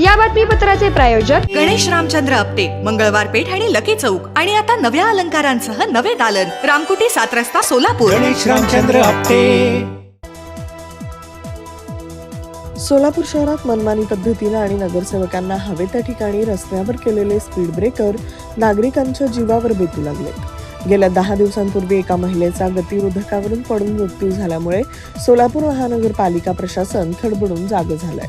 या बातमीपत्राचे प्रायोजक गणेश रामचंद्र आपटे मंगळवार पेठ आणि लकी चौक. आणि आता नव्या अलंकारांसह नवे दालन. रामकुटी सात रस्ता सोलापूर. गणेश रामचंद्र आपटे. सोलापूर शहरात मनमानी पद्धतीनं आणि नगरसेवकांना हवे त्या ठिकाणी रस्त्यावर केलेले स्पीड ब्रेकर नागरिकांच्या जीवावर बेतू लागले गेल्या दहा दिवसांपूर्वी एका महिलेचा गतिरोधकावरून पडून मृत्यू झाल्यामुळे सोलापूर महानगरपालिका प्रशासन खडबडून जागं झालंय.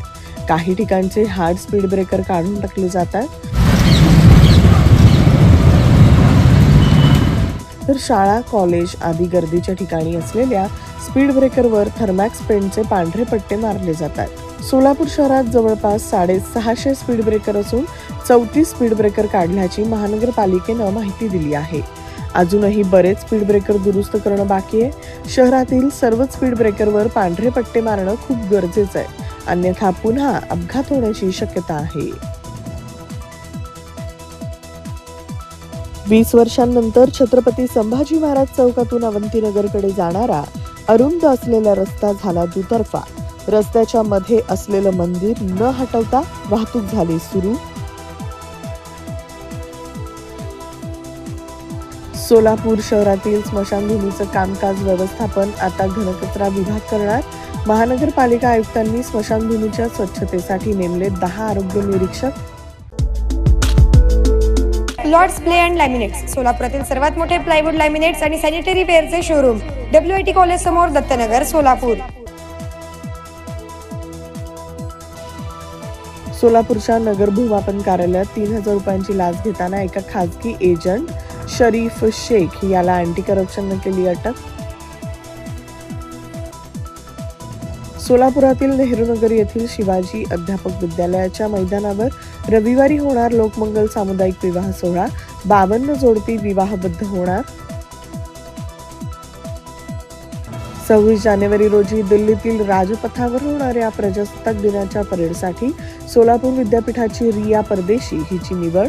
काही ठिकाणचे हार्ड स्पीड ब्रेकर काढून टाकले जातात. तर शाळा कॉलेज आदी गर्दीच्या ठिकाणी असलेल्या स्पीड ब्रेकरवर थर्मॅक्स पेंटचे पांढरे पट्टे मारले जातात. सोलापूर शहरात जवळपास साडेसहाशे स्पीड ब्रेकर असून चौतीस स्पीड ब्रेकर काढल्याची महानगरपालिकेनं माहिती दिली आहे. अजूनही बरेच स्पीड ब्रेकर दुरुस्त करणं बाकी आहे. शहरातील सर्वच स्पीड ब्रेकरवर पांढरे पट्टे मारणं खूप गरजेचं आहे. अन्यथा पुन्हा अपघात होण्याची शक्यता आहे. वीस वर्षांनंतर छत्रपती संभाजी महाराज चौकातून अवंतीनगरकडे जाणारा अरुंद असलेला रस्ता झाला दुतर्फा. रस्त्याच्या मध्ये असलेलं मंदिर न हटवता वाहतूक झाली सुरू. सोलापूर शहरातील स्मशानभूमीचं कामकाज व्यवस्थापन आता घनकचरा विभाग करणार. महानगरपालिका आयुक्तांनी स्मशानभूमीच्या स्वच्छतेसाठी नेमले दहा आरोग्य निरीक्षक. लॉर्ड्स प्ले अँड लॅमिनेट्स सोलापुरातील सर्वात मोठे प्लायवूड लॅमिनेट्स आणि sanitary वेअरचे showroom W I T college समोर दत्तनगर सोलापूर. सोलापूरच्या नगर भूमापन कार्यालयात तीन हजार रुपयांची लाच घेताना एका खासगी एजंट शरीफ शेख याला अँटी करप्शननं केली अटक. सोलापुरातील नेहरूनगर येथील शिवाजी अध्यापक विद्यालयाच्या मैदानावर रविवारी होणार लोकमंगल सामुदायिक विवाह सोहळा. बावन्न जोडपी विवाहबद्ध होणार. सव्वीस जानेवारी रोजी दिल्लीतील राजपथावर होणाऱ्या प्रजासत्ताक दिनाच्या परेडसाठी सोलापूर विद्यापीठाची रिया परदेशी हिची निवड.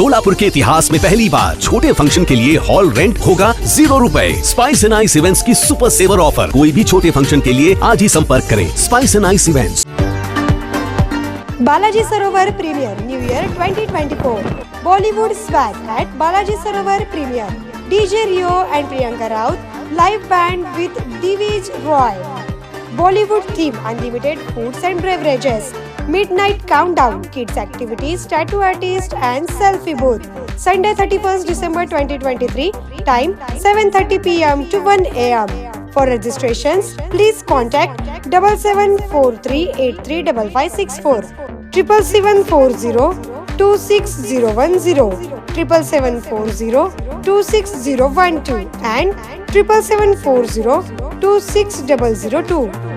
सोलापुर के इतिहास में पहली बार छोटे फ़ंक्शन के लिए हॉल रेंट होगा ज़ीरो रूपए। स्पाइस एंड आइस इवेंट्स की सुपर सेवर ऑफ़र कोई भी छोटे फ़ंक्शन के लिए आज ही संपर्क करें। Spice and ice events Balaji Sarovar premier new year 2024 Bollywood swag at Balaji Sarovar premier DJ Rio and Priyanka Raut live band with Divij Roy Bollywood theme unlimited foods and beverages Midnight Countdown, Kids Activities, Tattoo Artist and Selfie Booth. Sunday 31st December 2023, time 7.30 pm to 1 am. For registrations, please contact 7743835564, 7740 and 7740-26002.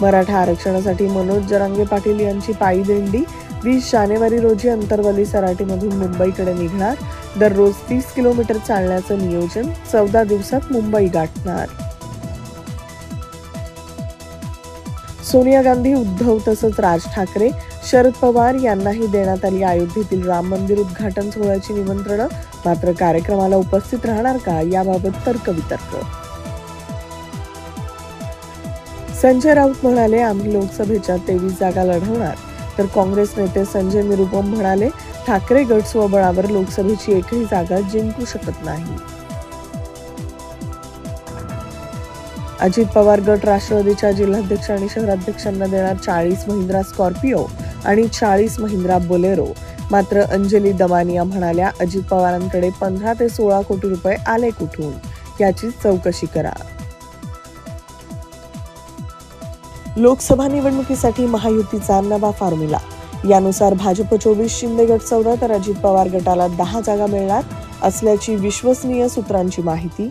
Maratha आरक्षणासाठी मनोज जरांगे पाटील यांची पायी दिंडी. वीस जानेवारी रोजी अंतरवली सराटीमधून मुंबईकडे निघणार. दररोज तीस किलोमीटर चालण्याचं नियोजन. चौदा दिवसात मुंबई गाठणार. सोनिया गांधी उद्धव तसंच राज ठाकरे शरद पवार यांनाही देण्यात आली अयोध्येतील राम मंदिर उद्घाटन सोहळ्याची निमंत्रणं. मात्र कार्यक्रमाला उपस्थित राहणार का? याबाबत तर्कवितर्क संजय राऊत म्हणाले आम्ही लोकसभेच्या तेवीस जागा लढवणार. तर काँग्रेस नेते संजय निरुपम म्हणाले ठाकरे गट स्वबळावर लोकसभेची एकही जागा जिंकू शकत नाही. अजित पवार गट राष्ट्रवादीच्या जिल्हाध्यक्ष आणि शहराध्यक्षांना देणार चाळीस महिंद्रा स्कॉर्पिओ आणि चाळीस महिंद्रा बोलेरो. मात्र अंजली दमानिया म्हणाल्या अजित पवारांकडे पंधरा ते सोळा कोटी रुपये आले कुठून? याची चौकशी करा. लोकसभा निवडणुकीसाठी महायुतीचा नवा फॉर्म्युला. यानुसार भाजप चोवीस शिंदे गट चौदा तर अजित पवार गटाला दहा जागा मिळणार असल्याची विश्वसनीय सूत्रांची माहिती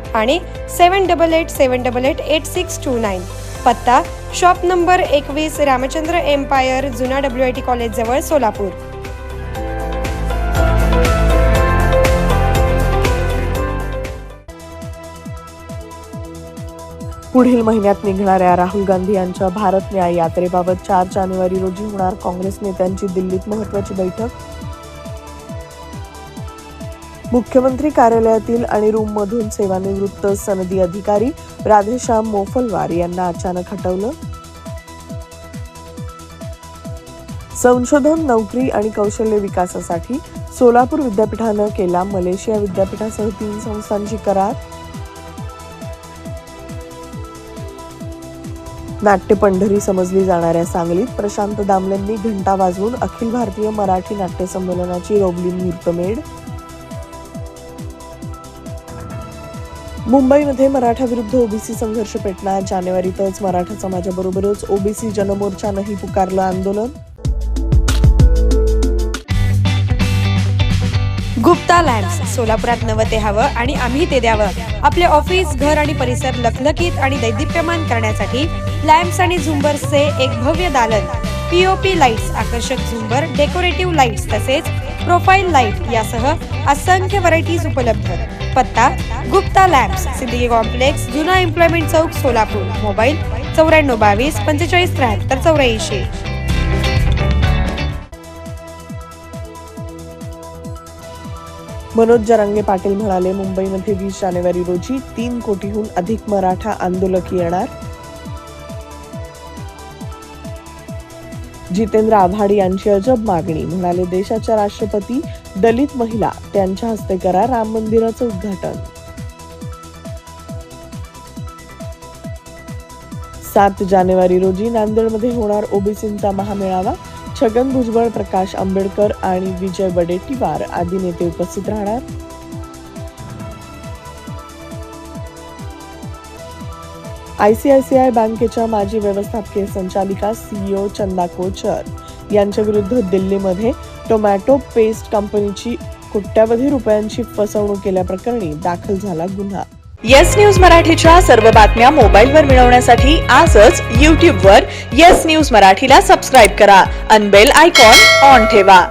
आणि seven double eight seven double eight eight six two nine. पत्ता शॉप नंबर एकवीस रामचंद्र एम्पायर जुना डब्ल्यू आय टी कॉलेजजवळ सोलापूर. पुढील महिन्यात निघणाऱ्या राहुल गांधी यांच्या भारत न्याय यात्रेबाबत चार जानेवारी रोजी होणार काँग्रेस नेत्यांची दिल्लीत महत्वाची बैठक. मुख्यमंत्री कार्यालयातील आणि रूममधून सेवानिवृत्त सनदी अधिकारी राधेश्याम मोफलवार यांना अचानक हटवलं. संशोधन नोकरी आणि कौशल्य विकासासाठी सोलापूर विद्यापीठानं केला मलेशिया विद्यापीठासह तीन संस्थांची करार. नाट्य पंढरी समजली जाणाऱ्या सांगलीत प्रशांत दामलेंनी घंटा वाजवून अखिल भारतीय मराठी नाट्य संमेलनाची रोबली मुहूर्तमेढ मुंबईमध्ये मराठा विरुद्ध ओबीसी संघर्ष पेटणार. जानेवारीतच मराठा समाजाबरोबरच ओबीसी जनमोर्चानंही पुकारलं आंदोलन. गुप्ता लॅम्प्स सोलापुरात नवं ते हवं आणि आम्ही ते द्यावं. आपले ऑफिस घर आणि परिसर लखलखीत आणि दैदिप्यमान करण्यासाठी लॅम्प्स आणि झुंबर्सचे एक भव्य दालन. पीओपी लाईट्स आकर्षक झुंबर डेकोरेटिव्ह लाईट्स तसेच प्रोफाईल लाइट यासह असंख्य व्हरायटीज उपलब्ध. पत्ता गुप्ता लॅम्प्स सिद्दीकी कॉम्प्लेक्स जुना एम्प्लॉयमेंट चौक सोलापूर मोबाईल चौऱ्याण्णव बावीस पंचेचाळीस त्र्याहत्तर चौऱ्याऐंशी. मनोज जरांगे पाटील म्हणाले मुंबईमध्ये वीस जानेवारी रोजी तीन कोटीहून अधिक मराठा आंदोलक येणार. जितेंद्र आव्हाड यांची अजब मागणी म्हणाले देशाच्या राष्ट्रपती दलित महिला त्यांच्या हस्ते करा राम मंदिराचं उद्घाटन. सात जानेवारी रोजी नांदेडमध्ये होणार ओबीसींचा महामेळावा. छगन भुजबळ प्रकाश आंबेडकर आणि विजय वडेट्टीवार आदी नेते उपस्थित राहणार. आयसीआयसीआय बँकेच्या माजी व्यवस्थापकीय संचालिका सीईओ चंदा कोचर यांच्या विरुद्ध दिल्लीमध्ये टोमॅटो पेस्ट कंपनीची कोट्यावधी रुपयांची फसवणूक केल्याप्रकरणी दाखल झाला गुन्हा. येस न्यूज मराठीच्या सर्व बातम्या मोबाईलवर मिळवण्यासाठी आजच यूट्यूबवर येस न्यूज मराठीला सबस्क्राईब करा. अनबेल आयकॉन ऑन ठेवा.